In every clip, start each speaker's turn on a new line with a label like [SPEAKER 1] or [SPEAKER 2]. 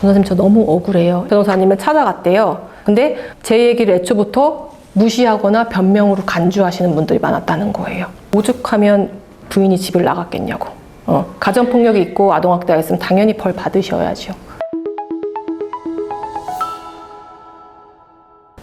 [SPEAKER 1] 변호사님 저 너무 억울해요. 변호사님을 찾아갔대요. 근데 제 얘기를 애초부터 무시하거나 변명으로 간주하시는 분들이 많았다는 거예요. 오죽하면 부인이 집을 나갔겠냐고. 어, 가정폭력이 있고 아동학대가 있으면 당연히 벌 받으셔야죠.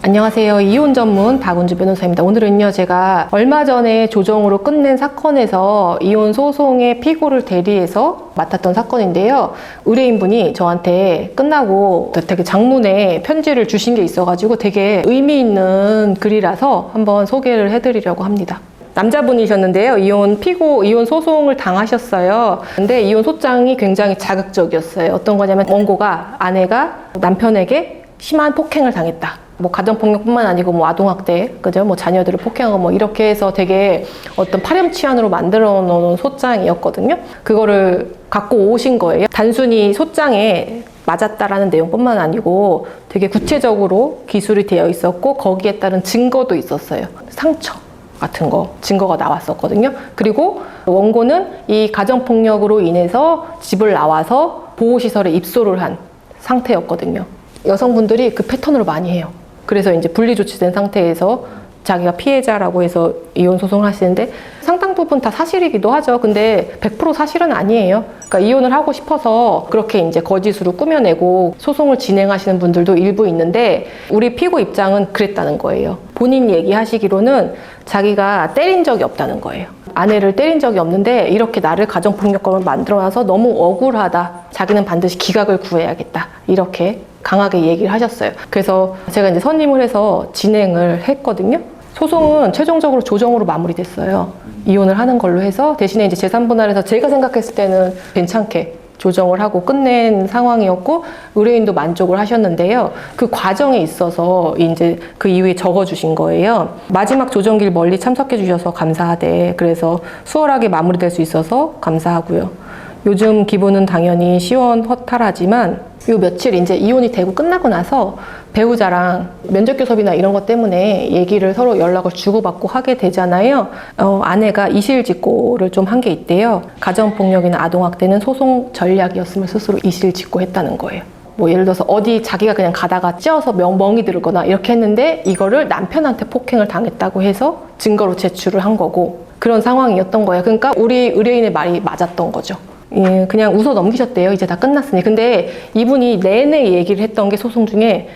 [SPEAKER 1] 안녕하세요. 이혼 전문 박은주 변호사입니다. 오늘은요, 제가 얼마 전에 조정으로 끝낸 사건에서 이혼 소송의 피고를 대리해서 맡았던 사건인데요. 의뢰인분이 저한테 끝나고 되게 장문에 편지를 주신 게 있어가지고 되게 의미 있는 글이라서 한번 소개를 해드리려고 합니다. 남자분이셨는데요. 이혼 피고, 이혼 소송을 당하셨어요. 근데 이혼 소장이 굉장히 자극적이었어요. 어떤 거냐면 원고가 아내가 남편에게 심한 폭행을 당했다. 뭐 가정폭력뿐만 아니고 뭐 아동학대, 그죠? 뭐 자녀들을 폭행하고 뭐 이렇게 해서 되게 어떤 파렴치한으로 만들어 놓은 소장이었거든요. 그거를 갖고 오신 거예요. 단순히 소장에 맞았다라는 내용뿐만 아니고 되게 구체적으로 기술이 되어 있었고 거기에 따른 증거도 있었어요. 상처. 같은 거 증거가 나왔었거든요. 그리고 원고는 이 가정폭력으로 인해서 집을 나와서 보호시설에 입소를 한 상태였거든요. 여성분들이 그 패턴으로 많이 해요. 그래서 이제 분리 조치된 상태에서 자기가 피해자라고 해서 이혼 소송을 하시는데 상당 부분 다 사실이기도 하죠. 근데 100% 사실은 아니에요. 그러니까 이혼을 하고 싶어서 그렇게 이제 거짓으로 꾸며내고 소송을 진행하시는 분들도 일부 있는데 우리 피고 입장은 그랬다는 거예요. 본인 얘기하시기로는 자기가 때린 적이 없다는 거예요. 아내를 때린 적이 없는데 이렇게 나를 가정폭력범을 만들어놔서 너무 억울하다. 자기는 반드시 기각을 구해야겠다. 이렇게 강하게 얘기를 하셨어요. 그래서 제가 이제 선임을 해서 진행을 했거든요. 소송은 최종적으로 조정으로 마무리됐어요. 이혼을 하는 걸로 해서 대신에 이제 제3분할에서 제가 생각했을 때는 괜찮게 조정을 하고 끝낸 상황이었고 의뢰인도 만족을 하셨는데요. 그 과정에 있어서 이제 그 이후에 적어주신 거예요. 마지막 조정길 멀리 참석해 주셔서 감사하대. 그래서 수월하게 마무리될 수 있어서 감사하고요. 요즘 기분은 당연히 시원 허탈하지만 요 며칠 이제 이혼이 되고 끝나고 나서 배우자랑 면접 교섭이나 이런 것 때문에 얘기를 서로 연락을 주고받고 하게 되잖아요. 어, 아내가 이실직고를 좀 한 게 있대요. 가정폭력이나 아동학대는 소송 전략이었음을 스스로 이실직고했다는 거예요. 뭐 예를 들어서 어디 자기가 그냥 가다가 찌어서 명, 멍이 들거나 이렇게 했는데 이거를 남편한테 폭행을 당했다고 해서 증거로 제출을 한 거고 그런 상황이었던 거예요. 그러니까 우리 의뢰인의 말이 맞았던 거죠. 예, 그냥 웃어 넘기셨대요. 이제 다 끝났으니. 근데 이분이 내내 얘기를 했던 게 소송 중에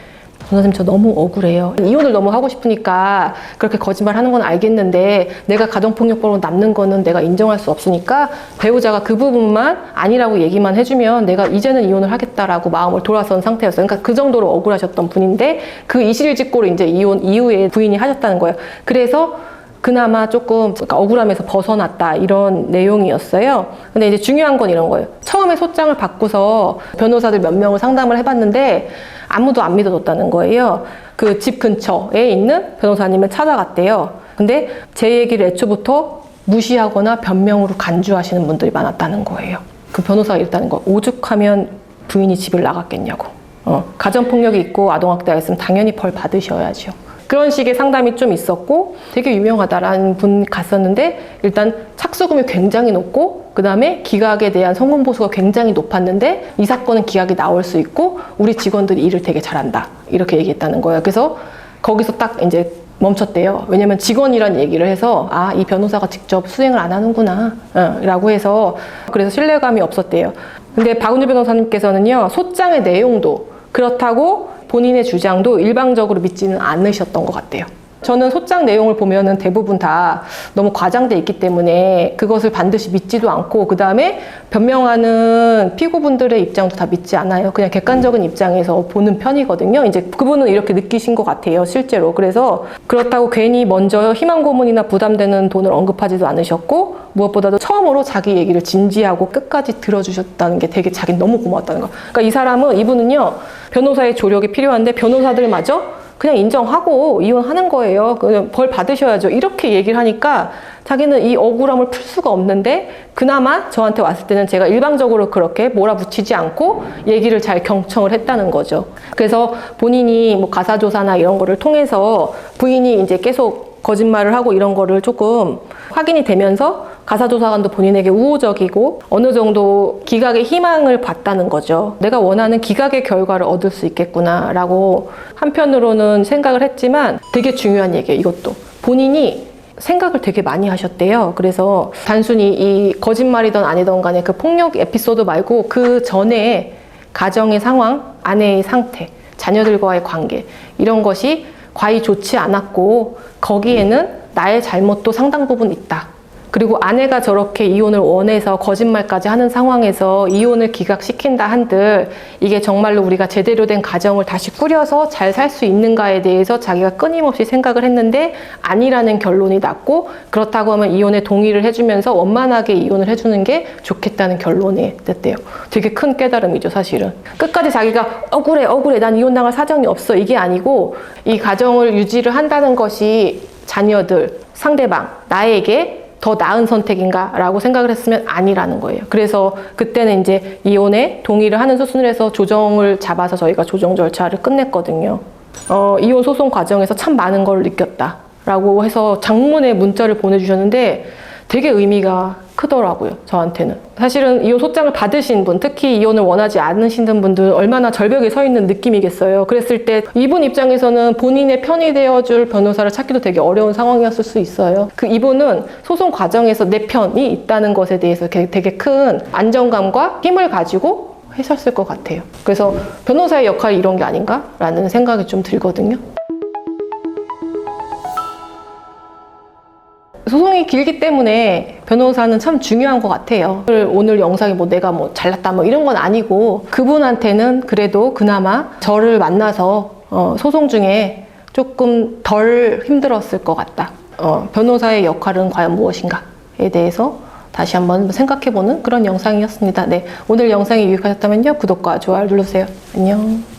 [SPEAKER 1] 변호사님 저 너무 억울해요. 이혼을 너무 하고 싶으니까 그렇게 거짓말 하는 건 알겠는데 내가 가정폭력범으로 남는 거는 내가 인정할 수 없으니까 배우자가 그 부분만 아니라고 얘기만 해주면 내가 이제는 이혼을 하겠다라고 마음을 돌아선 상태였어요. 그러니까 그 정도로 억울하셨던 분인데 그 이실직고를 이제 이혼 이후에 부인이 하셨다는 거예요. 그래서 그나마 조금 그러니까 억울함에서 벗어났다 이런 내용이었어요. 근데 이제 중요한 건 이런 거예요. 처음에 소장을 받고서 변호사들 몇 명을 상담을 해봤는데 아무도 안 믿어줬다는 거예요. 그 집 근처에 있는 변호사님을 찾아갔대요. 근데 제 얘기를 애초부터 무시하거나 변명으로 간주하시는 분들이 많았다는 거예요. 그 변호사가 이랬다는 거. 오죽하면 부인이 집을 나갔겠냐고. 어, 가정폭력이 있고 아동학대가 있으면 당연히 벌 받으셔야죠. 그런 식의 상담이 좀 있었고 되게 유명하다라는 분 갔었는데 일단 착수금이 굉장히 높고 그 다음에 기각에 대한 성공 보수가 굉장히 높았는데 이 사건은 기각이 나올 수 있고 우리 직원들이 일을 되게 잘한다 이렇게 얘기했다는 거예요. 그래서 거기서 딱 이제 멈췄대요. 왜냐면 직원이란 얘기를 해서 아 이 변호사가 직접 수행을 안 하는구나 어, 라고 해서 그래서 신뢰감이 없었대요. 근데 박은주 변호사님께서는요 소장의 내용도 그렇다고 본인의 주장도 일방적으로 믿지는 않으셨던 것 같아요. 저는 소장 내용을 보면은 대부분 다 너무 과장돼 있기 때문에 그것을 반드시 믿지도 않고 그 다음에 변명하는 피고분들의 입장도 다 믿지 않아요. 그냥 객관적인 입장에서 보는 편이거든요. 이제 그분은 이렇게 느끼신 것 같아요, 실제로. 그래서 그렇다고 괜히 먼저 희망 고문이나 부담되는 돈을 언급하지도 않으셨고 무엇보다도 처음으로 자기 얘기를 진지하고 끝까지 들어주셨다는 게 되게 자기 너무 고마웠다는 거. 그러니까 이 사람은 이분은요 변호사의 조력이 필요한데 변호사들마저 그냥 인정하고 이혼하는 거예요. 그냥 벌 받으셔야죠. 이렇게 얘기를 하니까 자기는 이 억울함을 풀 수가 없는데 그나마 저한테 왔을 때는 제가 일방적으로 그렇게 몰아붙이지 않고 얘기를 잘 경청을 했다는 거죠. 그래서 본인이 뭐 가사조사나 이런 거를 통해서 부인이 이제 계속 거짓말을 하고 이런 거를 조금 확인이 되면서 가사조사관도 본인에게 우호적이고 어느 정도 기각의 희망을 봤다는 거죠. 내가 원하는 기각의 결과를 얻을 수 있겠구나라고 한편으로는 생각을 했지만 되게 중요한 얘기예요. 이것도 본인이 생각을 되게 많이 하셨대요. 그래서 단순히 이 거짓말이던 아니던 간에 그 폭력 에피소드 말고 그 전에 가정의 상황, 아내의 상태, 자녀들과의 관계 이런 것이 과히 좋지 않았고 거기에는 나의 잘못도 상당 부분 있다. 그리고 아내가 저렇게 이혼을 원해서 거짓말까지 하는 상황에서 이혼을 기각시킨다 한들 이게 정말로 우리가 제대로 된 가정을 다시 꾸려서 잘 살 수 있는가에 대해서 자기가 끊임없이 생각을 했는데 아니라는 결론이 났고 그렇다고 하면 이혼에 동의를 해주면서 원만하게 이혼을 해주는 게 좋겠다는 결론이 됐대요. 되게 큰 깨달음이죠, 사실은. 끝까지 자기가 억울해, 억울해, 난 이혼당할 사정이 없어. 이게 아니고 이 가정을 유지를 한다는 것이 자녀들, 상대방, 나에게 더 나은 선택인가라고 생각을 했으면 아니라는 거예요. 그래서 그때는 이제 이혼에 동의를 하는 수순을 해서 조정을 잡아서 저희가 조정 절차를 끝냈거든요. 어, 이혼 소송 과정에서 참 많은 걸 느꼈다라고 해서 장문의 문자를 보내주셨는데 되게 의미가 크더라고요, 저한테는. 사실은 이혼 소장을 받으신 분, 특히 이혼을 원하지 않으시는 분들 얼마나 절벽에 서 있는 느낌이겠어요. 그랬을 때 이분 입장에서는 본인의 편이 되어줄 변호사를 찾기도 되게 어려운 상황이었을 수 있어요. 그 이분은 소송 과정에서 내 편이 있다는 것에 대해서 되게- 큰 안정감과 힘을 가지고 하셨을 것 같아요. 그래서 변호사의 역할이 이런 게 아닌가라는 생각이 좀 들거든요. 소송이 길기 때문에 변호사는 참 중요한 것 같아요. 오늘 영상이 뭐 내가 뭐 잘났다 뭐 이런 건 아니고 그분한테는 그래도 그나마 저를 만나서 어, 소송 중에 조금 덜 힘들었을 것 같다. 어, 변호사의 역할은 과연 무엇인가에 대해서 다시 한번 생각해보는 그런 영상이었습니다. 네, 오늘 영상이 유익하셨다면요 구독과 좋아요 눌러주세요. 안녕.